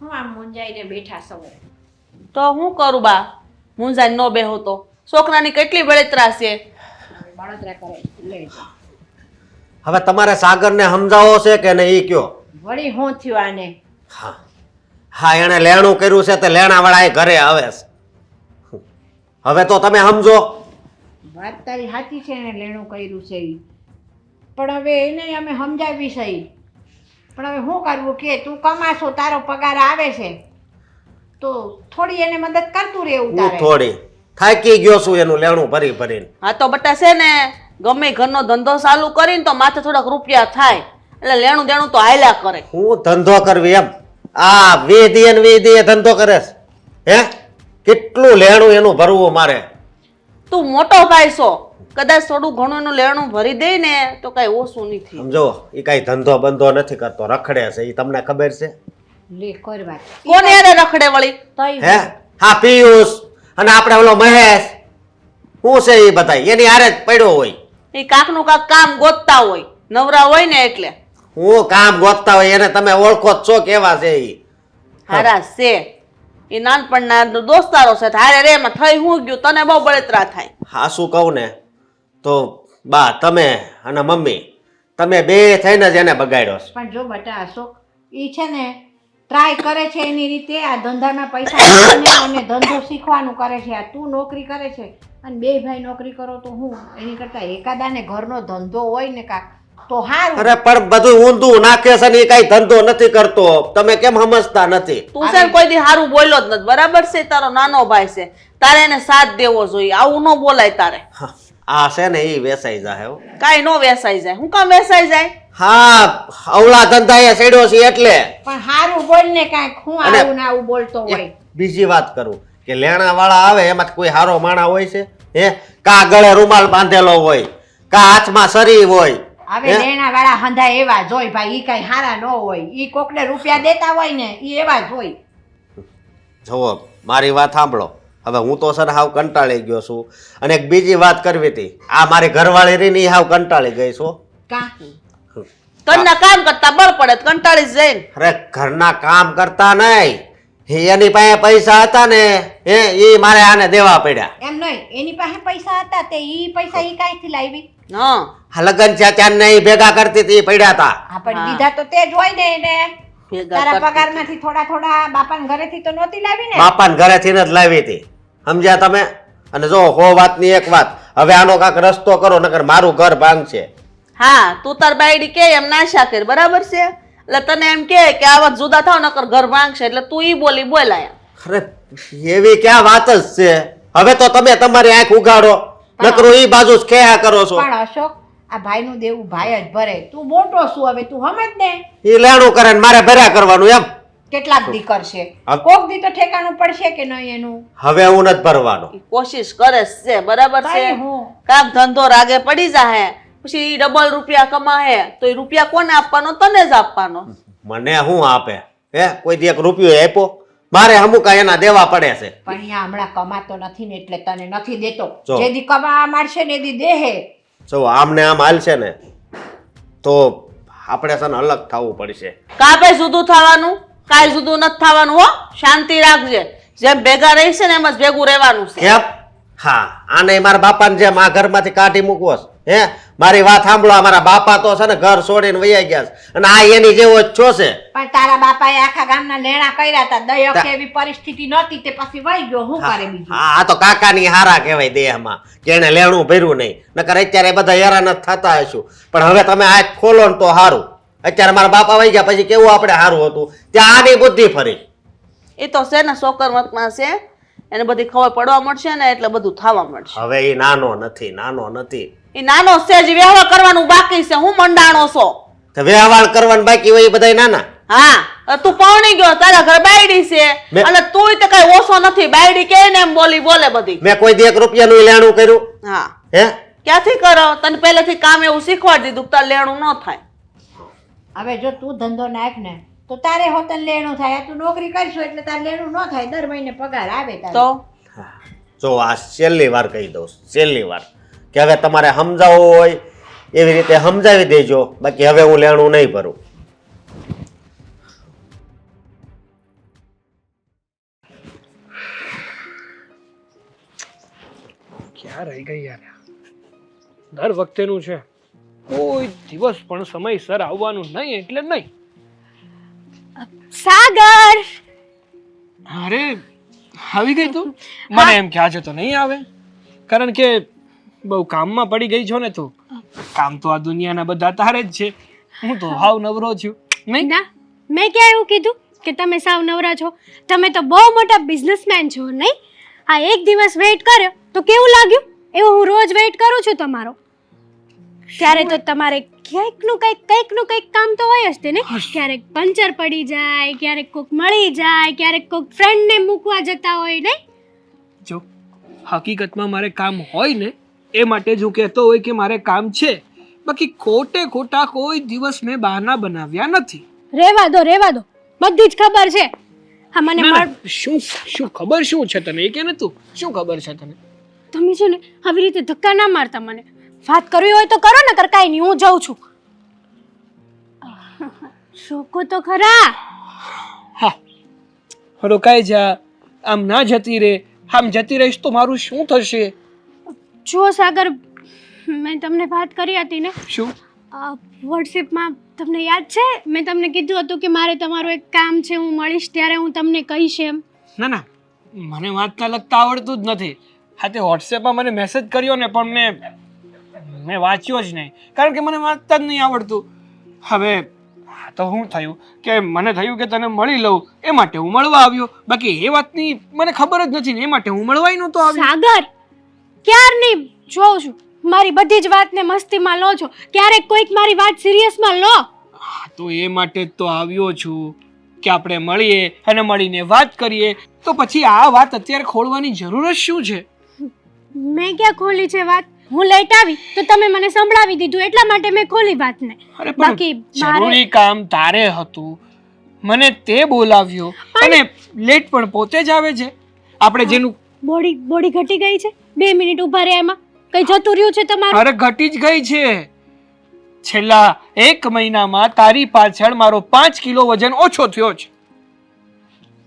હું આમ મુંજાઈને બેઠા સૌ. તો હું કરું બા? મુંજાઈ ન બેહો તો. છોકરાની કેટલી બળતરા છે? બળતરા કરે લે હવે તમારે સાગરને સમજાવો છે કે નહીં એ કયો? વળી હું થયું આને? હા. હા એણે લેણું કર્યું છે તે લેણાવાળા એ ઘરે આવે છે. હવે તો તમે સમજો. વાત તારી સાચી છે એને લેણું કર્યું છે ઈ. પણ હવે એને અમે સમજાવી છે. પણ હવે શું કરવું? કે તું કમાશો તારો પગાર આવે છે. તો થોડી એને મદદ કરતું રહેવું હું તારે. થોડી. થાકી ગયો છું એનું લેણું ભરી ભરીને. હા તો બટા છે ને ગમે ઘરનો ધંધો ચાલુ કરીને તો માથે થોડાક રૂપિયા થાય. એટલે લેણું દેણું તો હાલ્યા કરે. હું ધંધો કરવી એમ. આ વેદી ને વેદી ધંધો કરે છે. હે? કેટલું લેણું એનું ભરવું મારે? તું મોટો ભાઈ છો. કદાચ થોડું ઘણું એનું લેણું ભરી દે ને તો કઈ ઓછું નથી સમજો એ કઈ ધંધો બંધો નથી કરતો રખડે છે એ તમને ખબર છે? લે વાત. કોને યારે રખડે વળી? હે? હા પિયુષ અને આપણે ઓલો મહેશ. શું છે એ બધા એની આરે જ પડ્યો હોય. એ કાકનું કાક કામ ગોતતા હોય નવરા હોય ને એટલે. હું કામ ગોતતા હોય એને તમે ઓળખો જ છો કેવા છે એ હારા છે. એ નાનપણના દોસ્તારો છે હારે રે એમાં થઈ હું ગયું તને બહુ બળતરા થાય. હા શું કહું ને? તો બા તમે અને મમ્મી તમે બે થઈને જ એને બગાડ્યો છે. પણ જો બટા અશોક એ છે ને ટ્રાય કરે છે એની રીતે આ ધંધામાં પૈસા અને ધંધો શીખવાનું કરે છે. આ તું નોકરી કરે છે અને બે ભાઈ નોકરી કરો તો હું એની કરતા એકાદાને ઘરનો ધંધો હોય ને કાક તો હારું. અરે પણ બધું ઊંધું નાખે છે ને એ કઈ ધંધો નથી કરતો. તમે કેમ સમજતા નથી? તું છે ને કોઈ દી સારું બોલ્યો જ નથી. બરાબર છે તારો નાનો ભાઈ છે. તારે એને સાથ દેવો જોઈએ. આવું ન બોલાય તારે. હા, આ છે ને એ વેસાઈ જાય હો. કાંઈ ન વેસાઈ જાય. હું કામ વેસાઈ જાય? હા અવળા ધંધા એ છેડ્યો છે એટલે. પણ હારું બોલ ને કાંઈક હું અને- આવું ને આવું બોલતો હોય. બીજી વાત કરું કે લેણા વાળા આવે એમાં કોઈ હારો માણા હોય છે? હે? કા ગળે રૂમાલ બાંધેલો હોય કા હાથમાં સરી હોય. હવે હે? લેણા વાળા હંધા એવા જ હોય ભાઈ ઈ કઈ હારા ન હોય. ઈ કોકને રૂપિયા દેતા હોય ને ઈ એવા જ હોય. જુઓ મારી વાત સાંભળો. હવે હું તો સર હાવ કંટાળી ગયો છું. અને એક બીજી વાત કરવી હતી. આ મારી ઘરવાળી રીની હાવ કંટાળી ગઈ છું. ઘરના કામ કરતા બળ પડે તો કંટાળી જઈને અરે ઘરના કામ કરતા નહીં. એની પાસે પૈસા હતા ને હે એ મારે આને દેવા પડ્યા. એમ નહીં એની પાસે પૈસા હતા તે ઈ પૈસા ઈ કાંઈથી લાવી? હા. લગન છે ત્યાં નહીં ભેગા કરતી હતી પડ્યા હતા હા પણ દીધા તો તે જ હોય ને એને. તારા પગારમાંથી થોડા થોડા બાપાના ઘરેથી તો નહોતી લાવી ને બાપાને ઘરેથી જ લાવી હતી. સમજ્યા તમે? અને જો હો વાતની એક વાત હવે આનો કાંક રસ્તો કરો નકર મારું ઘર ભાંગશે. હા તું તાર બાયડી કે એમ નાશા કર બરાબર છે? એટલે તને એમ કે કે આ જુદા થાવ નકર ઘર ભાંગશે એટલે તું ઈ બોલી બોલાય અરે એવી ક્યાં વાત જ છે? હવે તો તમે તમારી આંખ ઉગાડો નકરો ઈ બાજુ જ ખેયા કરો છો. પણ અશોક આ ભાઈનું દેવું ભાઈ જ ભરે. તું મોટો શું હવે તું સમજ ને? એ લેણું કરે ને મારે ભર્યા કરવાનું એમ. કેટલાક દી કરશે કોક દી તો ઠેકાણું પડશે કે નહીં એનું? હવે હું નથી ભરવાનો. કોશિશ કરે છે બરાબર છે? કામ ધંધો રાગે પડી જાહે. પછી ઈ ડબલ રૂપિયા કમાહે તો એ રૂપિયા કોને આપવાનો? તને જ આપવાનો. મને હું આપે? હે કોઈ દી એક રૂપિયો આપ્યો? મારે અમુક એના દેવા પડે છે. પણ અહીંયા હમણાં કમાતો નથી ને એટલે તને નથી દેતો. જો. દી કમાવા મારશે ને એ દી દેહે. જો આમને આમ હાલશે ને તો આપણે છે ને અલગ થવું પડશે. કાપે જુદું થવાનું કાંઈ જુદું નથી થવાનું હો? શાંતિ રાખજે. જેમ ભેગા રહીશે ને એમ જ ભેગું રહેવાનું છે. કેમ? હા આને મારા બાપાને જેમ આ ઘરમાંથી કાઢી મૂકવો હે? મારી વાત સાંભળો આ મારા બાપા તો છે ને ઘર છોડીને વૈયા ગયા છે. અને આ એની જેવો જ છો છે. પણ તારા બાપાએ આખા ગામના લેણા કર્યા હતા. દયો કે એવી પરિસ્થિતિ નહોતી તે પછી વહી ગયો. હું કરે બીજું? હા આ તો કાકાની હારા કહેવાય દેહમાં કે એને લેણું ભર્યું નહીં. નકર અત્યારે બધા હેરાન જ થતા હશું. પણ હવે તમે આ ખોલો ને તો સારું અત્યારે મારા બાપા વહી ગયા પછી કેવું આપણે સારું હતું? ત્યાં આની બુદ્ધિ ફરી. એ તો છે ને સોકર મતમાં છે. એને બધી ખબર પડવા મળશે ને એટલે બધું થવા મળશે. હવે એ નાનો નથી નાનો નથી. એ નાનો છે જ વ્યવહાર કરવાનું બાકી છે હું મંડાણો છો. તો વ્યવહાર કરવાનું બાકી હોય એ બધા નાના? હા તું પૌણી ગયો તારા ઘર બાયડી છે. અને તું તો કઈ ઓછો નથી બાયડી કે ને એમ બોલી બોલે બધી. મેં કોઈ દી એક રૂપિયાનું લેણું કર્યું? હા. હે? ક્યાંથી કરો? તને પહેલેથી કામ એવું શીખવાડી દીધું તાર તારે લેણું ન થાય. હવે જો તું ધંધો નાખ ને તો તારે હોતન લેણું થાય. તું નોકરી કરશો એટલે તારે લેણું ન થાય. દર મહિને પગાર આવે તો? જો આ છેલ્લી વાર કહી દઉં છેલ્લી વાર. કે હવે તમારે સમજાવવું હોય એવી રીતે સમજાવી દેજો. બાકી હવે હું લેણું નહીં ભરું. ક્યાં રહી ગઈ યાર? દર વખતેનું છે. કોઈ દિવસ પણ સમયસર આવવાનું નહીં એટલે નહીં. સાગર! અરે આવી ગઈ તું? મને એમ કે આજે તો નહીં આવે. કારણ કે બહુ કામમાં પડી ગઈ છો ને તું. કામ તો આ દુનિયાના બધા તારે જ છે. હું તો હાવ નવરો છું. નહીં? ના મેં ક્યાં એવું કીધું કે તમે સાવ નવરા છો? તમે તો બહુ મોટા બિઝનેસમેન છો નહીં? આ એક દિવસ વેઇટ કર્યો તો કેવું લાગ્યું? એવું હું રોજ વેઇટ કરું છું તમારો. ત્યારે તો તમારે ક્યાંકનું કંઈક કંઈકનું કંઈક કામ તો હોય જ તે ને ક્યારેક પંચર પડી જાય ક્યારેક કોક મળી જાય ક્યારેક કોક ફ્રેન્ડને મૂકવા જતા હોય નહીં? જો હકીકતમાં મારે કામ હોય ને એ માટે જ હું કહેતો હોય કે મારે કામ છે. બાકી ખોટે ખોટા કોઈ દિવસ મેં બહાના બનાવ્યા નથી. રેવા દો રેવા દો. બધી જ ખબર છે. હા મને ના, મળ ના, શું શું ખબર શું છે તને? એ કે ને તું. શું ખબર છે તને? તમે છે ને આવી રીતે ધક્કા ના મારતા મને. વાત કરવી હોય તો કરો ને કર કાંઈ નહીં હું જાઉં છું. શોકો તો ખરા. હા. રોકાઈ જા. આમ ના જતી રે. આમ જતી રહીશ તો મારું શું થશે? જુઓ સાગર મેં તમને વાત કરી હતી ને? શું? વોટ્સએપમાં તમને યાદ છે? મેં તમને કીધું હતું કે મારે તમારું એક કામ છે હું મળીશ ત્યારે હું તમને કહીશ એમ. ના ના. મને વાંચતા લખતા આવડતું જ નથી. હા તે વોટ્સએપમાં મને મેસેજ કર્યો ને પણ મેં મેં વાંચ્યો જ નહીં. કારણ કે મને વાંચતા જ નહીં આવડતું. હવે હા તો શું થયું કે મને થયું કે તને મળી લઉં એ માટે હું મળવા આવ્યો. બાકી એ વાતની મને ખબર જ નથી ને એ માટે હું મળવાય નહોતો આવ્યો. સાગર! ક્યારની જોઉં છું. મારી બધી જ વાતને મસ્તીમાં લો છો. ક્યારેક કોઈક મારી વાત સિરિયસમાં લો. હા તો એ માટે જ તો આવ્યો છું. કે આપણે મળીએ અને મળીને વાત કરીએ. તો પછી આ વાત અત્યારે ખોલવાની જરૂર જ શું છે? મેં ક્યાં ખોલી છે વાત? હું લેટ આવી તો તમે મને સંભળાવી દીધું. એટલા માટે મેં ખોલી વાતને. અરે બાકી જરૂરી કામ તારે હતું. મને તે બોલાવ્યો. અને લેટ પણ પોતે જ આવે છે. આપણે જેનું બોડી બોડી ઘટી ગઈ છે? બે મિનિટ ઊભા રહ્યા એમાં. કઈ જતું રહ્યું છે તમારું? અરે ઘટી જ ગઈ છે. છેલ્લા એક મહિનામાં તારી પાછળ મારો પાંચ કિલો વજન ઓછો થયો છે.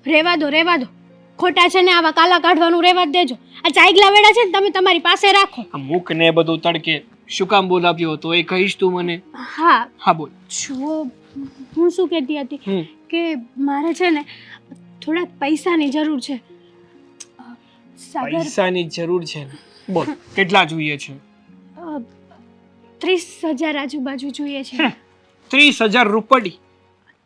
રેવા દો રેવા દો. ખોટા છે ને આવા કાલા કાઢવાનું રેવા જ દેજો. આ ચાઈગલા વેડા છે ને તમે તમારી પાસે રાખો. આ મૂક ને બધું તડકે. શું કામ બોલાવ્યો હતો? એ કહીશ તું મને. હા. હા બોલ. જુઓ હું શું કહેતી હતી કે મારે છે ને થોડાક પૈસાની જરૂર છે. પૈસાની જરૂર છે. બોલ કેટલા જોઈએ છે? ત્રીસ હજાર આજુબાજુ જોઈએ છે. ત્રીસ હજાર રૂપડી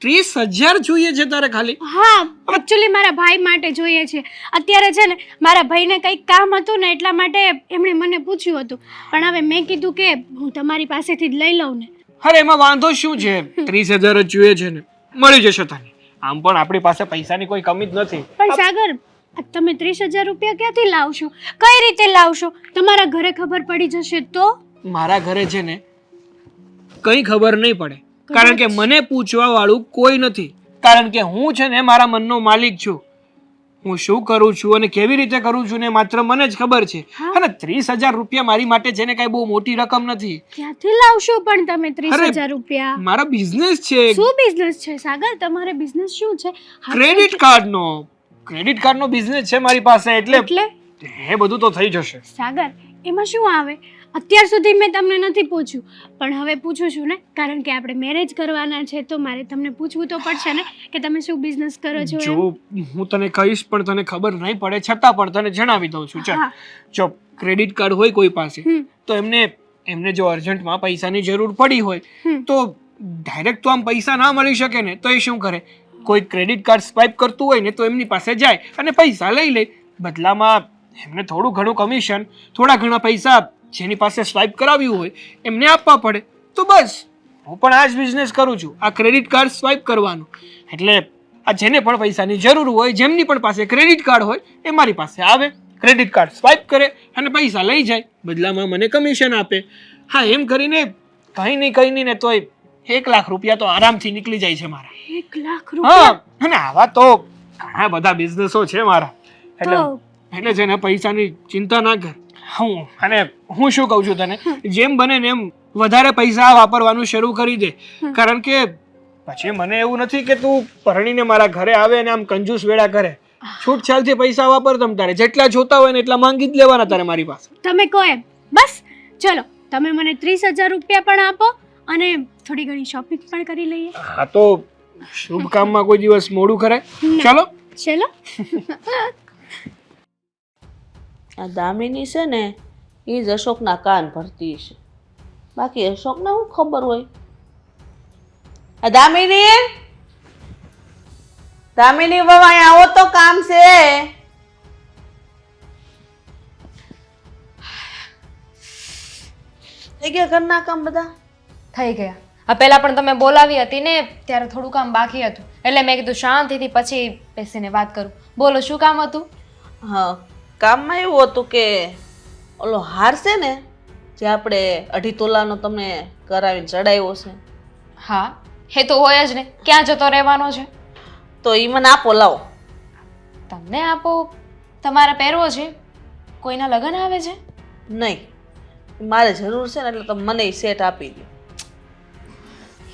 ત્રીસ હજાર જોઈએ છે તારે ખાલી? હા એકચ્યુઅલી મારા ભાઈ માટે જોઈએ છે. અત્યારે છે ને મારા ભાઈને કંઈક કામ હતું ને એટલા માટે એમણે મને પૂછ્યું હતું. પણ હવે મેં કીધું કે હું તમારી પાસેથી જ લઈ લઉં ને. અરે એમાં વાંધો શું છે? ત્રીસ હજાર જ જોઈએ છે ને. મળી જશે તને આમ પણ આપણી પાસે પૈસાની કોઈ કમી જ નથી. પણ સાગર આ તમે ત્રીસ હજાર રૂપિયા ક્યાંથી લાવશો? કઈ રીતે લાવશો? તમારા ઘરે ખબર પડી જશે તો? મારા ઘરે છે ને કંઈ ખબર નહીં પડે. કારણ કે મને પૂછવા વાળું કોઈ નથી. કારણ કે હું છે ને મારા મનનો માલિક છું. હું શું કરું છું અને કેવી રીતે કરું છું ને માત્ર મને જ ખબર છે. અને ત્રીસ હજાર રૂપિયા મારી માટે છે ને કઈ બહુ મોટી રકમ નથી. ક્યાંથી લાવશો પણ તમે ત્રીસ હજાર રૂપિયા? મારા બિઝનેસ છે શું બિઝનેસ છે? સાગર તમારે બિઝનેસ શું છે? ક્રેડિટ કાર્ડ કાર્ડનો. ક્રેડિટ કાર્ડનો બિઝનેસ છે મારી પાસે એટલે એટલે? એ બધું તો થઈ જશે. સાગર એમાં શું આવે? અત્યાર સુધી મેં તમને નથી પૂછ્યું પણ હવે પૂછું છું ને? કારણ કે આપણે મેરેજ કરવાના છે તો મારે તમને પૂછવું તો પડશે ને કે તમે શું બિઝનેસ કરો છો જો હું તને કહીશ પણ તને ખબર નહીં પડે છતાં પણ તને જણાવી દઉં છું. ચાલ જો ક્રેડિટ કાર્ડ હોય કોઈ પાસે તો એમને એમને જો અર્જન્ટમાં પૈસાની જરૂર પડી હોય તો ડાયરેક્ટ તો આમ પૈસા ના મળી શકે ને તો એ શું કરે? કોઈ ક્રેડિટ કાર્ડ સ્વાઇપ કરતું હોય ને તો એમની પાસે જાય અને પૈસા લઈ લે. બદલામાં એમને થોડું ઘણું કમિશન થોડા ઘણા પૈસા જેની પાસે સ્વાઇપ કરાવ્યું હોય એમને આપવા પડે. તો બસ, હું પણ આ જ બિઝનેસ કરું છું, આ ક્રેડિટ કાર્ડ સ્વાઇપ કરવાનું. એટલે આ જેને પણ પૈસાની જરૂર હોય, જેમની પણ પાસે ક્રેડિટ કાર્ડ હોય, એ મારી પાસે આવે ક્રેડિટ કાર્ડ સ્વાઇપ કરે અને પૈસા લઈ જાય. બદલામાં મને કમિશન આપે. હા, એમ કરીને કંઈ નહીં કંઈ નહીં ને તોય એક લાખ રૂપિયા તો આરામથી નીકળી જાય છે મારા. એક લાખ રૂપિયા. હા અને આવા તો ઘણા બધા બિઝનેસો છે મારા. એટલે એટલે છે ને પૈસાની ચિંતા ના કર. હું અને હું શું કહું છું તને? જેમ બને ને એમ વધારે પૈસા વાપરવાનું શરૂ કરી દે. કારણ કે પછી મને એવું નથી કે તું પરણીને મારા ઘરે આવે અને આમ કંજૂસ વેળા કરે. છૂટછાલથી પૈસા વાપર તમ તારે. જેટલા જોતા હોય ને એટલા માંગી જ લેવાના તારે મારી પાસે. તમે કહો એમ. બસ ચલો તમે મને ત્રીસ હજાર રૂપિયા પણ આપો અને થોડી ઘણી શોપિંગ પણ કરી લઈએ. હા તો શુભ કામમાં કોઈ દિવસ મોડું કરે ચાલો. ચલો. આ દામિની છે ને એ જ અશોકના કાન ભરતી છે. બાકી અશોકને શું ખબર હોય? આ દામિની? દામિની બાબા અહીંયા આવો તો કામ છે. થઈ ગયા ઘરના કામ બધા? થઈ ગયા. આ પહેલાં પણ તમે બોલાવી હતી ને ત્યારે થોડું કામ બાકી હતું. એટલે મેં કીધું શાંતિથી પછી બેસીને વાત કરું. બોલો શું કામ હતું? હા કામમાં એવું હતું કે ઓલો હાર છે ને જે આપણે અઢી તોલાનો તમને કરાવીને ચડાવ્યો છે. હા એ તો હોય જ ને. ક્યાં જતો રહેવાનો છે? તો એ મને આપો લાવો. તમને આપો તમારે પહેરવો છે? કોઈના લગ્ન આવે છે? નહીં મારે જરૂર છે ને એટલે તમે મને સેટ આપી દો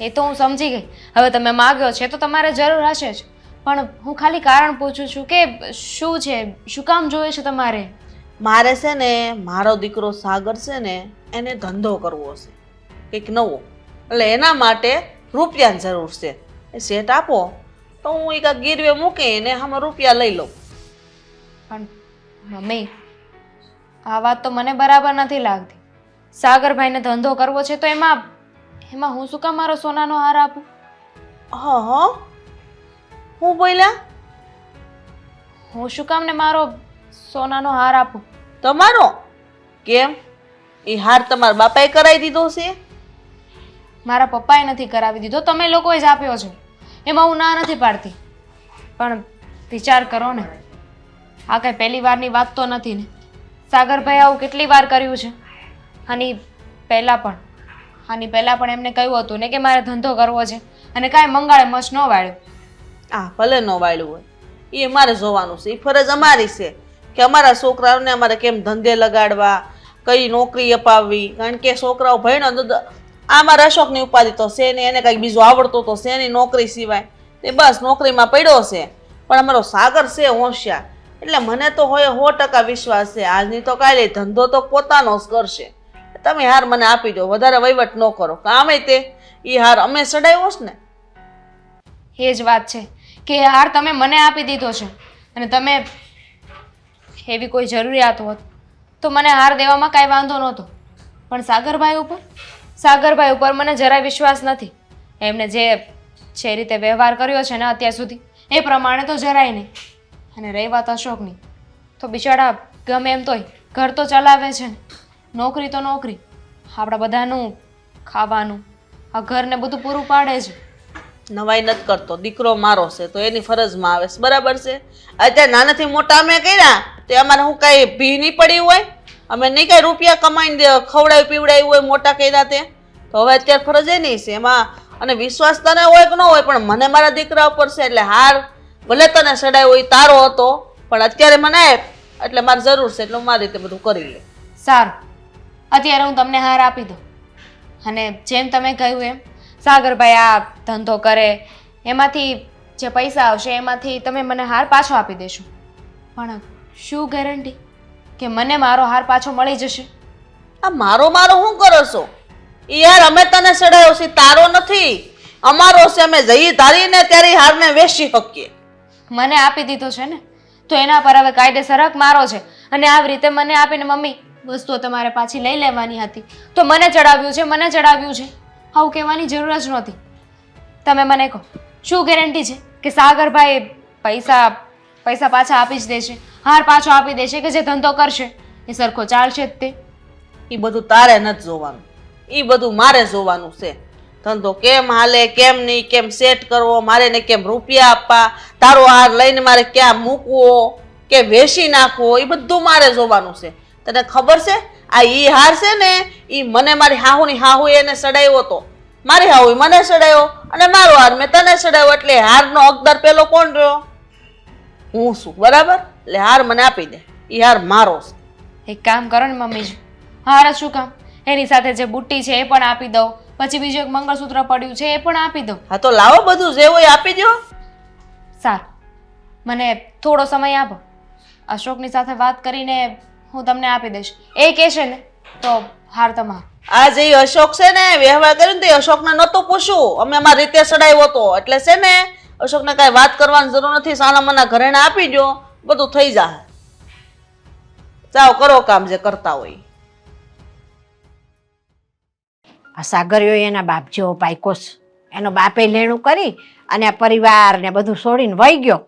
એ તો હું સમજી ગઈ. હવે તમે માગ્યો છે તો તમારે જરૂર હશે જ. પણ હું ખાલી કારણ પૂછું છું કે શું છે? શું કામ જોઈએ છે તમારે? મારે છે ને મારો દીકરો સાગર છે ને એને ધંધો કરવો છે. કંઈક નવો. એટલે એના માટે રૂપિયાની જરૂર છે. એ સેટ આપો. તો હું એક ગીરવે મૂકીને આમાં રૂપિયા લઈ લઉં. પણ મમ્મી આ વાત તો મને બરાબર નથી લાગતી. સાગરભાઈને ધંધો કરવો છે તો એમાં એમાં હું શું કામ મારો સોનાનો હાર આપું? હા હા હું બોલ્યા? હું શું કામ ને મારો સોનાનો હાર આપું? તમારો? કેમ? એ હાર તમારા બાપાએ કરાવી દીધો છે? મારા પપ્પાએ નથી કરાવી દીધો. તમે લોકોએ જ આપ્યો છે. એમાં હું ના નથી પાડતી. પણ વિચાર કરો ને. આ કઈ પહેલી વારની વાત તો નથી ને. સાગરભાઈ આવું કેટલી વાર કર્યું છે? અને પહેલાં પણ. આની પહેલાં પણ એમને કહ્યું હતું ને કે મારે ધંધો કરવો છે અને કાંઈ મંગાળે મસ ન વાળ્યું. આ ભલે ન વાળ્યું હોય એ અમારે જોવાનું છે એ ફરજ અમારી છે કે અમારા છોકરાઓને અમારે કેમ ધંધે લગાડવા, કઈ નોકરી અપાવવી, કારણ કે છોકરાઓ ભણ્યો તો આ મારા અશોકની ઉપાધિ તો છે ને એને કંઈક બીજું આવડતું તો છે નહીં નોકરી સિવાય. તે બસ નોકરીમાં પડ્યો છે, પણ અમારો સાગર છે હોશિયાર. એટલે મને તો હોય સો ટકા વિશ્વાસ છે, આજની તો કાલે ધંધો તો પોતાનો જ કરશે. તમે હાર મને આપી દો, વધારે વહીવટ ન કરો. કામે તે એ હાર અમે ચડાવ્યો છે ને. એ જ વાત છે કે હાર તમે મને આપી દીધો છે અને તમે એવી કોઈ જરૂરિયાત હોત તો મને હાર દેવામાં કાંઈ વાંધો નહોતો. પણ સાગરભાઈ ઉપર સાગરભાઈ ઉપર મને જરાય વિશ્વાસ નથી. એમને જે જે રીતે વ્યવહાર કર્યો છે ને અત્યાર સુધી, એ પ્રમાણે તો જરાય નહીં. અને રહી વાત અશોકની તો બિચારા ગમે એમ તોય ઘર તો ચલાવે છે ને. નોકરી તો નોકરી આપણા બધાનું ખાવાનું આ ઘરને બધું પૂરું પાડે છે. નવાઈ નથી કરતો દીકરો મારો છે તો એની ફરજમાં આવે છે બરાબર છે? અત્યારે નાનાથી મોટા અમે કર્યા તે અમારે હું કાંઈ ભી નહીં પડી હોય અમે નહીં કાંઈ રૂપિયા કમાઈને ખવડાવી પીવડાવી હોય મોટા કર્યા તે. તો હવે અત્યારે ફરજ એ નહીં છે એમાં અને વિશ્વાસ તને હોય કે ન હોય પણ મને મારા દીકરા ઉપર છે એટલે હાર ભલે તને સડાયો હોય તારો હતો પણ અત્યારે મને એટલે મારે જરૂર છે એટલે હું મારી રીતે બધું કરી લે સારું. અત્યારે હું તમને હાર આપી દઉં. અને જેમ તમે કહ્યું એમ સાગરભાઈ આ ધંધો કરે એમાંથી જે પૈસા આવશે એમાંથી તમે મને હાર પાછો આપી દેશો. પણ શું ગેરંટી કે મને મારો હાર પાછો મળી જશે? આ મારો મારો શું કરો છો? યાર અમે તને ચડાયો છે તારો નથી. અમારો છે અમે જઈએ ધારીને ત્યારે હારને વેચી શકીએ. મને આપી દીધો છે ને? તો એના પર હવે કાયદેસર હક મારો છે. અને આવી રીતે મને આપીને મમ્મી વસ્તુઓ તમારે પાછી લઈ લેવાની હતી. તો મને ચડાવ્યું છે, મને ચડાવ્યું છે. આવું કહેવાની જરૂર જ નહોતી. તમે મને કહો, શું ગેરંટી છે કે સાગરભાઈ પૈસા પૈસા પાછા આપી જ દેશે? હાર પાછો આપી દેશે કે જે ધંધો કરશે? એ સરખો ચાલશે જ તે. એ બધું તારે નથી જોવાનું. એ બધું મારે જોવાનું છે. ધંધો કેમ હાલે, કેમ નહીં, કેમ સેટ કરવો, મારે ને કેમ રૂપિયા આપવા? તારો હાર લઈને મારે ક્યાં મૂકવો? કે વેચી નાખવો? એ બધું મારે જોવાનું છે. તને ખબર છે? આ ઈ હાર છે ને એ મને મારી હાહુની હાહુ એને સડાવ્યો હતો. મારી હાહુ મને સડાવ્યો અને મારો હાર મેં તને સડાવ્યો એટલે હારનો હકદાર પેલો કોણ રહ્યો? હું છું બરાબર? એટલે હાર મને આપી દે. એ હાર મારો છે. એક કામ કરો ને મમ્મીજી હાર શું કામ? એની સાથે જે બુટ્ટી છે એ પણ આપી દઉં. પછી બીજું એક મંગળસૂત્ર પડ્યું છે એ પણ આપી દઉં. હા તો લાવો બધું જે હોય આપી દો સારું. મને થોડો સમય આપો. અશોકની સાથે વાત કરીને હું તમને આપી દઈશ. એ કહેશે ને તો હાર તમારો. આ જે અશોક છે ને વ્યવહાર કર્યો ને તે અશોકને નહોતું પૂછ્યું અમે અમારી રીતે ચડાવ્યો હતો. એટલે છે ને અશોકને કાંઈ વાત કરવાની જરૂર નથી. સાના મના ઘરેને આપી દો બધું થઈ જાય જાઓ કરો કામ જે કરતા હોય. આ સાગરીઓ એના બાપ જેવો પાયકોસ એનો બાપે લેણું કરી અને આ પરિવાર ને બધું છોડીને વહી ગયો.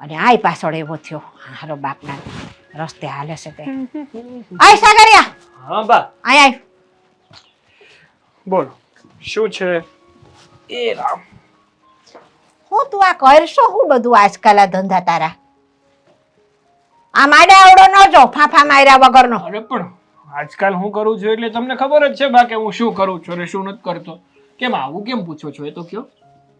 અને આય પાછળ એવો થયો હારો બાપના. રસ્તે હાલે છે તે. આય સાગરિયા. હા બા. આય આય. બોલો શું છે? એ રામ. હું તું આ કરશો હું બધું આજકાલ આ ધંધા તારા? આ માડે આવડો ન જો ફાફા માર્યા વગરનો. અરે પણ આજકાલ હું કરું છું એટલે તમને ખબર જ છે બા કે હું શું કરું છું અને શું નથી કરતો. કેમ આવું કેમ પૂછો છો? એ તો કયો.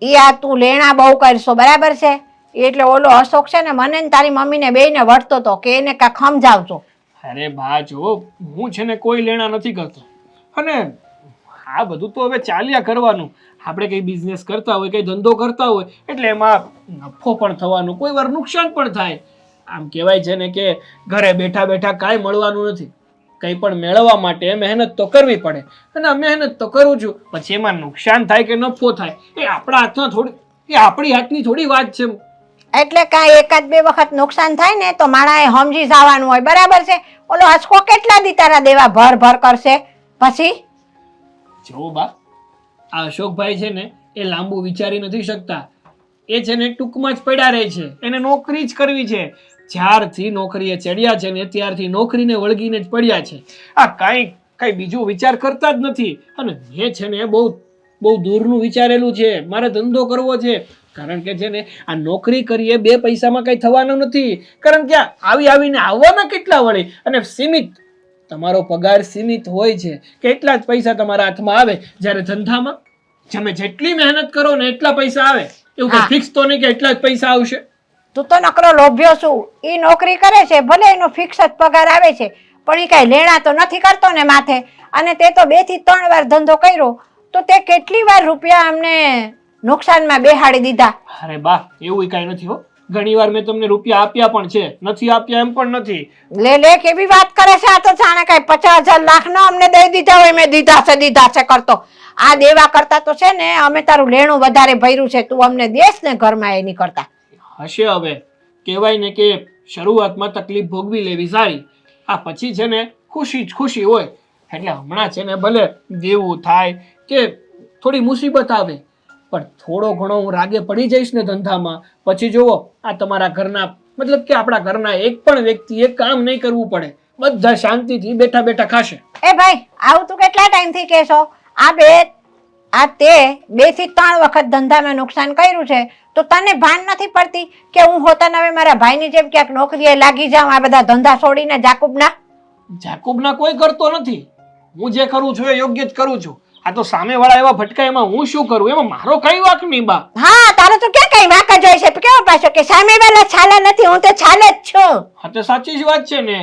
એ આ તું લેણા બહુ કરશો બરાબર છે? એટલે ઓલો અશોક છે ને, મને ને તારી મમ્મીને બેયને વળતો તો કે એને કાંઈક સમજાવજો. અરે બા, જો, હું છે ને કોઈ લેણા નથી કરતો. અને આ બધું તો હવે ચાલ્યા કરવાનું. આપણે કંઈ બિઝનેસ કરતા હોય, કંઈ ધંધો કરતા હોય, એટલે એમાં નફો પણ થવાનું, કોઈ વાર નુકસાન પણ થાય. આમ કહેવાય છે ને કે ઘરે બેઠા બેઠા કાંઈ મળવાનું નથી. કંઈ પણ મેળવવા માટે મહેનત તો કરવી પડે. અને મહેનત તો કરું છું, પછી એમાં નુકસાન થાય કે નફો થાય, એ આપણા હાથમાં થોડી, એ આપણી હાથની થોડી વાત છે. એટલે કાંઈ એકાદ બે વખત નુકસાન થાય ને તો માણાએ સમજી જવાનું હોય. બરાબર છે? ઓલો હસકો કેટલા દી તારા દેવા ભર ભર કરશે? પછી? જો બા, આ અશોકભાઈ છે ને, એ લાંબુ વિચારી નથી શકતા. એ છે ને ટૂંકમાં જ પડ્યા રહે છે. એને નોકરી જ કરવી છે. જ્યારથી નોકરીએ ચડ્યા છે ને, ત્યારથી નોકરીને વળગીને જ પડ્યા છે. આ કાંઈ કાંઈ બીજો વિચાર કરતા જ નથી. અને મેં છે ને બહુ બહુ દૂરનું વિચારેલું છે. મારે ધંધો કરવો છે. કારણ કે છે ને આ નોકરી કરીએ બે પૈસામાં કંઈ થવાનું નથી. કારણ કે આવી આવીને આવવાના કેટલા વળે? અને સીમિત તમારો પગાર સીમિત હોય છે. કેટલા જ પૈસા તમારા હાથમાં આવે? જ્યારે ધંધામાં તમે જેટલી મહેનત કરો ને એટલા પૈસા આવે. એવું હા. ફિક્સ તો નહીં કે એટલા જ પૈસા આવશે? તું તો નકરો લોભ્યો છું. એ નોકરી કરે છે ભલે એનો ફિક્સ જ પગાર આવે છે પણ એ કાંઈ લેણા તો નથી કરતો ને માથે. અને તે તો બેથી ત્રણ વાર ધંધો કર્યો. તો તે કેટલી વાર રૂપિયા અમને નુકસાનમાં બેહાડી દીધા. અરે બા એવું કાંઈ નથી હો. ઘણી વાર મેં તમને રૂપિયા આપ્યા પણ છે. નથી આપ્યા એમ પણ નથી. લે લે કેવી વાત કરે છે? આ તો જાણે કાંઈ પચાસ હજાર લાખ નો અમને દઈ દીધા હોય મેં દીધા છે દીધા છે કરતો. આ દેવા કરતા તો છે ને અમે તારું લેણું વધારે ભર્યું છે તું અમને દેશ ને ઘરમાં એ નહીં કરતા હશે હવે. કહેવાય ને કે શરૂઆતમાં તકલીફ ભોગવી લેવી સારી. આ પછી છે ને ખુશી જ ખુશી હોય. એટલે હમણાં છે ને ભલે દેવું થાય કે થોડી મુસીબત આવે પણ થોડો ઘણો હું રાગે પડી જઈશ ને ધંધામાં. પછી જુઓ આ તમારા ઘરના મતલબ કે આપણા ઘરના એક પણ વ્યક્તિએ કામ નહીં કરવું પડે. બધા શાંતિથી બેઠા બેઠા ખાશે. એ ભાઈ આવું તું કેટલા ટાઈમથી કહેશો? આ બે આ તે બેથી ત્રણ વખત ધંધામાં નુકસાન કર્યું છે. તો તને ભાન નથી પડતી કે હું હોતા હવે મારા ભાઈની જેમ ક્યાંક નોકરીએ લાગી જાઉં આ બધા ધંધા છોડીને જાકુબના? જાકુબના કોઈ કરતો નથી. હું જે કરું છું એ યોગ્ય જ કરું છું. આ તો સામેવાળા એવા ભટકા એમાં હું શું કરું? એમાં મારો કઈ વાક નહીં બા. હા તારે તો ક્યાં કઈ વાક જ હોય છે? કેવો પાછો કે સામે વાળા છાલા નથી હું તો છાલે જ છું. હા તો સાચી જ વાત છે ને.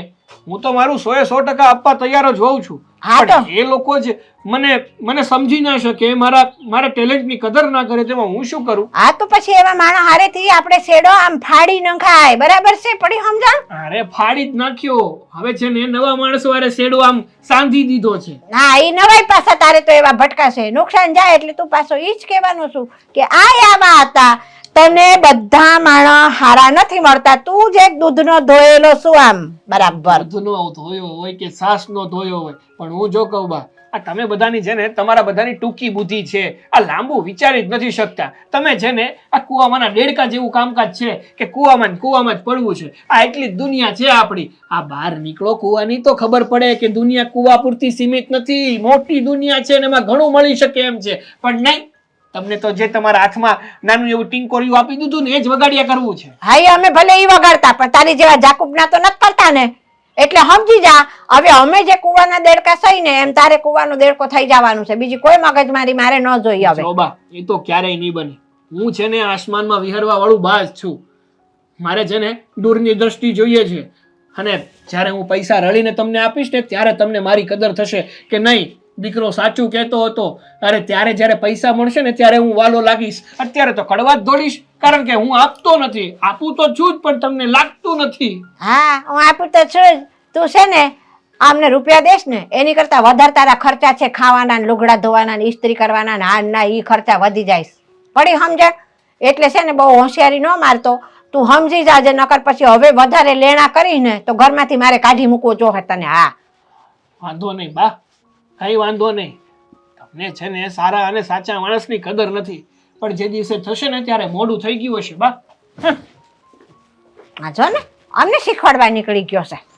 હું તો મારું સો એ સો ટકા આપવા તૈયાર જ હોઉં છું. હા તો. પણ એ લોકો જ મને મને સમજી ના શકે મારા મારા ટેલેન્ટની કદર ના કરે તેમાં હું શું કરું? હા તો પછી એવા માણસ હારેથી આપણે શેડો આમ ફાડી ન ખાય. બરાબર છે? પડી સમજણ? અરે ફાડી જ નાખ્યો. હવે છે ને નવા માણસો વારે શેડો આમ સાંધી દીધો છે. ના એ નવાય પાછા. તારે તો એવા ભટકાશે. નુકસાન જાય એટલે તું પાછો ઈ જ કહેવાનું છું કે આ આવા હતા. તને બધા માણસ હારા નથી મળતા. તું જ એક દૂધનો ધોયેલો શું આમ. બરાબર. દૂધનો ધોયો હોય કે સાસનો ધોયો હોય, પણ હું જો કહું બા, આ તમે બધાની છે ને તમારા બધાની ટૂંકી બુદ્ધિ છે, આ લાંબુ વિચારી જ નથી શકતા. તમે છે ને આ કુવામાંના ડેડકા જેવું કામકાજ છે, કે કુવામાં કુવામાં જ પડવું છે, આ એટલી દુનિયા છે આપણી. આ બહાર નીકળો કુવાની તો ખબર પડે કે દુનિયા કુવા પૂરતી સીમિત નથી. મોટી દુનિયા છે ને એમાં ઘણું મળી શકે એમ છે. પણ નહીં તમને તો જે તમારા હાથમાં નાનું એવું ટીંકોરિયું આપી દીધું ને એ જ વગાડ્યા કરવું છે. હા એ અમે ભલે ઈ વગાડતા પણ તારી જેવા જાકુબના તો નથી કરતા ને. એટલે સમજી જા હવે અમે જે કુવાના દેડકા સહી ને એમ તારે કુવાનો દેડકો થઈ જવાનું છે. બીજી કોઈ મગજમારી મારે ન જોઈ હવે. જોબા એ તો ક્યારેય નહીં બને. હું છે ને આસમાનમાં વિહરવા વાળું બાજ છું. મારે છે ને દૂરની દ્રષ્ટિ જોઈએ છે. અને જ્યારે હું પૈસા રળીને તમને આપીશ ને ત્યારે તમને મારી કદર થશે કે નહીં દીકરો સાચું કહેતો હતો અરે ત્યારે જ્યારે પૈસા મળશે ને ત્યારે હું વાલો લાગીશ. અત્યારે તો કડવા જ દોડીશ કારણ કે હું આપતો નથી. આપું તો છું જ પણ તમને લાગતું નથી. હા હું આપું તો છું જ. તું છે ને આમને રૂપિયા દેશ ને એની કરતા વધારે તારા ખર્ચા છે ખાવાના ને લુગડા ધોવાના ને ઇસ્ત્રી કરવાના ને આ ને ના ઈ ખર્ચા વધી જાય. પડી સમજે એટલે છે ને બહુ હોશિયારી ન મારતો. તું સમજી જાજે નકર પછી હવે વધારે લેણા કરીને તો ઘરમાંથી મારે કાઢી મૂકવો જો તને. હા. વાંધો નહીં બા. કઈ વાંધો નહીં. તમને છે ને સારા અને સાચા માણસની કદર નથી. પણ જે દિવસે થશે ને ત્યારે મોડું થઈ ગયું હશે, બા. હા જો ને, અમને શીખવાડવા નીકળી ગયો છે.